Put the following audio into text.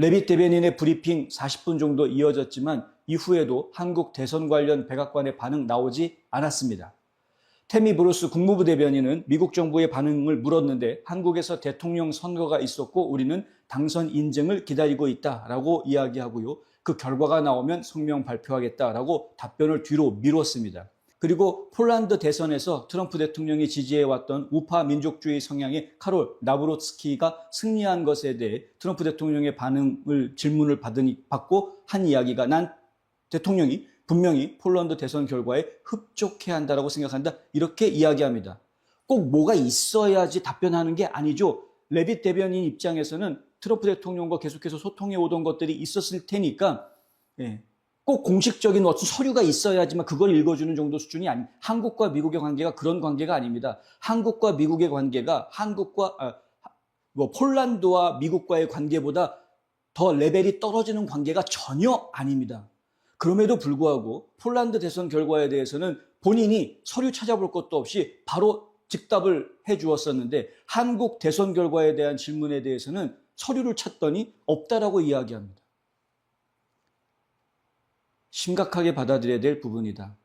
레빗 대변인의 브리핑 40분 정도 이어졌지만 이후에도 한국 대선 관련 백악관의 반응 나오지 않았습니다. 태미 브루스 국무부 대변인은 미국 정부의 반응을 물었는데 한국에서 대통령 선거가 있었고 우리는 당선 인증을 기다리고 있다라고 이야기하고요. 그 결과가 나오면 성명 발표하겠다라고 답변을 뒤로 미뤘습니다. 그리고 폴란드 대선에서 트럼프 대통령이 지지해왔던 우파 민족주의 성향의 카롤 나브로츠키가 승리한 것에 대해 트럼프 대통령의 반응을 질문을 받으니, 받고 한 이야기가 난 대통령이 분명히 폴란드 대선 결과에 흡족해야 한다라고 생각한다. 이렇게 이야기합니다. 꼭 뭐가 있어야지 답변하는 게 아니죠. 레빗 대변인 입장에서는 트럼프 대통령과 계속해서 소통해 오던 것들이 있었을 테니까 예, 꼭 공식적인 어떤 서류가 있어야지만 그걸 읽어주는 정도 수준이 아니. 한국과 미국의 관계가 그런 관계가 아닙니다. 한국과 미국의 관계가 한국과 아, 뭐 폴란드와 미국과의 관계보다 더 레벨이 떨어지는 관계가 전혀 아닙니다. 그럼에도 불구하고 폴란드 대선 결과에 대해서는 본인이 서류 찾아볼 것도 없이 바로 즉답을 해 주었었는데 한국 대선 결과에 대한 질문에 대해서는 서류를 찾더니 없다라고 이야기합니다. 심각하게 받아들여야 될 부분이다.